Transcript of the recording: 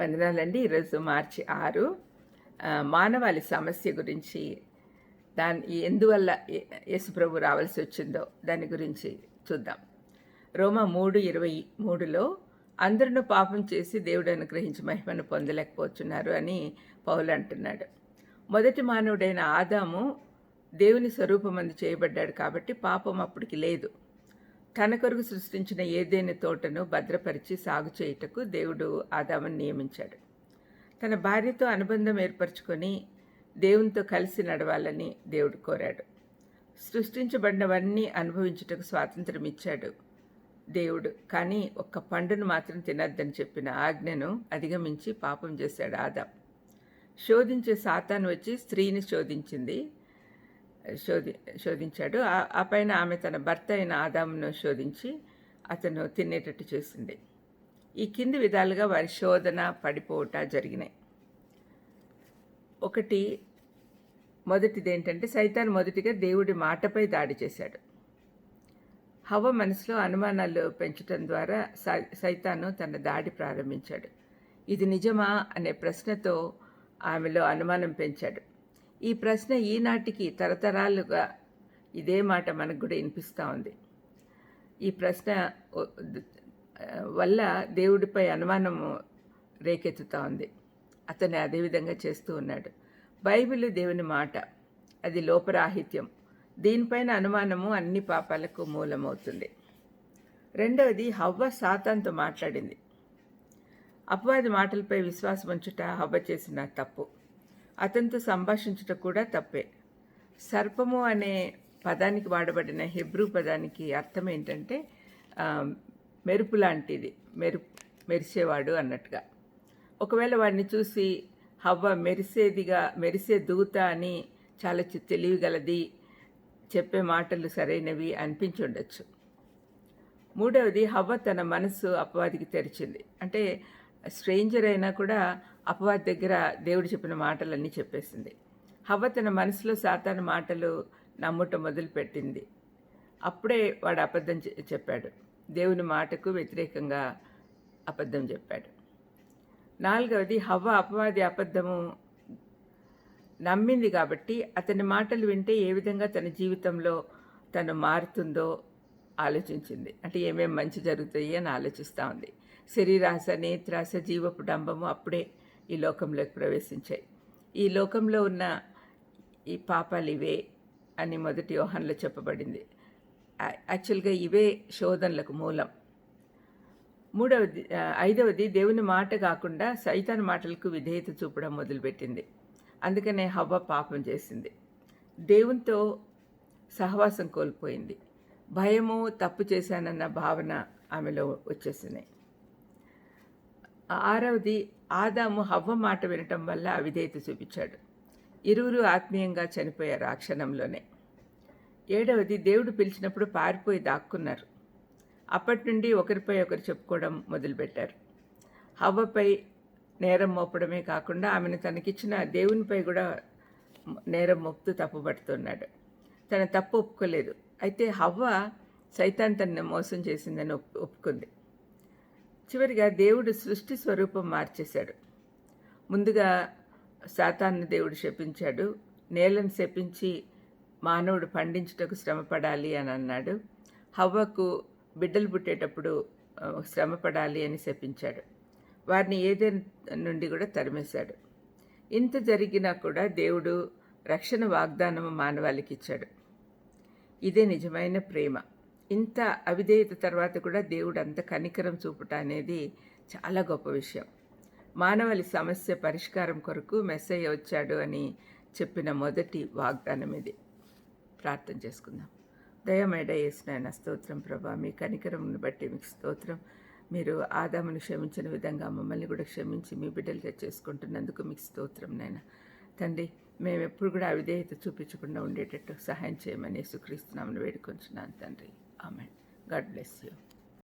వందనాలండి. ఈరోజు మార్చి ఆరు. మానవాళి సమస్య గురించి దాని ఎందువల్ల యేసుప్రభు రావాల్సి వచ్చిందో దాని గురించి చూద్దాం. రోమా మూడు ఇరవై మూడులో అందరినూ పాపం చేసి దేవుడు అనుగ్రహించి మహిమను పొందలేకపోతున్నారు అని పౌలు అంటున్నాడు. మొదటి మానవుడైన ఆదాము దేవుని స్వరూపమందు చేయబడ్డాడు కాబట్టి పాపం అప్పటికి లేదు. తన కొరకు సృష్టించిన ఏదైనా తోటను భద్రపరిచి సాగు చేయుటకు దేవుడు ఆదామని నియమించాడు. తన భార్యతో అనుబంధం ఏర్పరచుకొని దేవునితో కలిసి నడవాలని దేవుడు కోరాడు. సృష్టించబడినవన్నీ అనుభవించుటకు స్వాతంత్రం ఇచ్చాడు దేవుడు. కానీ ఒక్క పండును మాత్రం తినద్దని చెప్పిన ఆజ్ఞను అధిగమించి పాపం చేశాడు ఆదాం. శోధించే సాతాను వచ్చి స్త్రీని శోధించింది శోధి శోధించాడు. ఆ- పైన ఆమె తన భర్త అయిన ఆదామును శోధించి అతను తినేటట్టు చేసింది. ఈ కింది విధాలుగా వారి శోధన పడిపోవట జరిగినాయి ఒకటి మొదటిది ఏంటంటే సైతాన్ మొదటిగా దేవుడి మాటపై దాడి చేశాడు. హవ మనసులో అనుమానాలు పెంచడం ద్వారా సై- సైతాను తన దాడి ప్రారంభించాడు. ఇది నిజమా అనే ప్రశ్నతో ఆమెలో అనుమానం పెంచాడు. ఈ ప్రశ్న ఈనాటికి తరతరాలుగా ఇదే మాట మనకు కూడా వినిపిస్తూ ఉంది. ఈ ప్రశ్న వల్ల దేవుడిపై అనుమానము రేకెత్తుతూ ఉంది. అతను అదేవిధంగా చేస్తూ ఉన్నాడు. బైబిల్ దేవుని మాట. అది లోపరాహిత్యం. దీనిపైన అనుమానము అన్ని పాపాలకు మూలమవుతుంది. రెండవది హవ్వ సాతాన్తో మాట్లాడింది. అపవాది మాటలపై విశ్వాసం ఉంచుట హవ్వ చేసిన తప్పు. అతనితో సంభాషించుట కూడా తప్పే. సర్పము అనే పదానికి వాడబడిన హెబ్రూ పదానికి అర్థం ఏంటంటే మెరుపు లాంటిది మెరు మెరిసేవాడు అన్నట్టుగా. ఒకవేళ వాడిని చూసి హవ్వ మెరిసేదిగా మెరిసే దూత అని చాలా తెలివిగలది చెప్పే మాటలు సరైనవి అనిపించి ఉండొచ్చు. మూడవది హవ్వ తన మనసు అపవాదికి తెరిచింది. అంటే స్ట్రేంజర్ అయినా కూడా అపవాది దగ్గర దేవుడు చెప్పిన మాటలన్నీ చెప్పేసింది. హవ్వ తన మనసులో సాతాను మాటలు నమ్ముట మొదలుపెట్టింది. అప్పుడే వాడు అబద్ధం చెప్పాడు. దేవుని మాటకు వ్యతిరేకంగా అబద్ధం చెప్పాడు. నాలుగవది హవ్వ అపవాది అబద్ధము నమ్మింది కాబట్టి అతని మాటలు వింటే ఏ విధంగా తన జీవితంలో తను మారుతుందో ఆలోచించింది. అంటే ఏమేమి మంచి జరుగుతాయి అని ఆలోచిస్తూ ఉంది. శరీరాశ నేత్రాశ జీవపు డంబము అప్పుడే ఈ లోకంలోకి ప్రవేశించాయి. ఈ లోకంలో ఉన్న ఈ పాపాలు ఇవే అని మొదటి వ్యూహంలో చెప్పబడింది. యాక్చువల్గా ఇవే శోధనలకు మూలం. మూడవది ఐదవది దేవుని మాట కాకుండా సైతాన్ మాటలకు విధేయత చూపడం మొదలుపెట్టింది. అందుకనే హవ్వ పాపం చేసింది. దేవునితో సహవాసం కోల్పోయింది. భయము తప్పు చేశానన్న భావన ఆమెలో వచ్చేసినాయి ఆరవది ఆదాము హవ్వ మాట వినటం వల్ల అవిధేయత చూపించాడు. ఇరువురు ఆత్మీయంగా చనిపోయారు ఆ క్షణంలోనే. ఏడవది దేవుడు పిలిచినప్పుడు పారిపోయి దాక్కున్నారు. అప్పటి నుండి ఒకరిపై ఒకరు చెప్పుకోవడం మొదలుపెట్టారు. హవ్వపై నేరం మోపడమే కాకుండా ఆమెను తనకిచ్చిన దేవునిపై కూడా నేరం మోపుతూ తప్పుపడుతున్నాడు. తన తప్పు ఒప్పుకోలేదు. అయితే హవ్వ సైతాన్ తనను మోసం చేసిందని ఒప్పు ఒప్పుకుంది. చివరిగా దేవుడు సృష్టి స్వరూపం మార్చేశాడు. ముందుగా సాతాన్ని దేవుడు శపించాడు. నేలను శపించి మానవుడు పండించుటకు శ్రమపడాలి అని అన్నాడు. హవ్వకు బిడ్డలు పుట్టేటప్పుడు శ్రమపడాలి అని శపించాడు. వారిని ఏదైనా నుండి కూడా తరిమేశాడు. ఇంత జరిగినా కూడా దేవుడు రక్షణ వాగ్దానము మానవాళికి ఇచ్చాడు. ఇదే నిజమైన ప్రేమ. ఇంత అవిధేయత తర్వాత కూడా దేవుడు అంత కనికరం చూపుట అనేది చాలా గొప్ప విషయం. మానవాళి సమస్య పరిష్కారం కొరకు మెస్సయ్య వచ్చాడు అని చెప్పిన మొదటి వాగ్దానం ఇది. ప్రార్థన చేసుకుందాం. దయమేడ వేసిన స్తోత్రం ప్రభా. మీ కనికరంను బట్టి మీకు స్తోత్రం. మీరు ఆదామును క్షమించిన విధంగా మమ్మల్ని కూడా క్షమించి మీ బిడ్డలుగా చేసుకుంటున్నందుకు మీకు స్తోత్రం నాయన. తండ్రి మేము ఎప్పుడు కూడా అవిధేయత చూపించకుండా ఉండేటట్టు సహాయం చేయమని సుక్రీస్తున్నామని వేడుకొంచున్నాను తండ్రి. ఆమె గాడ్ బ్లెస్ యూ.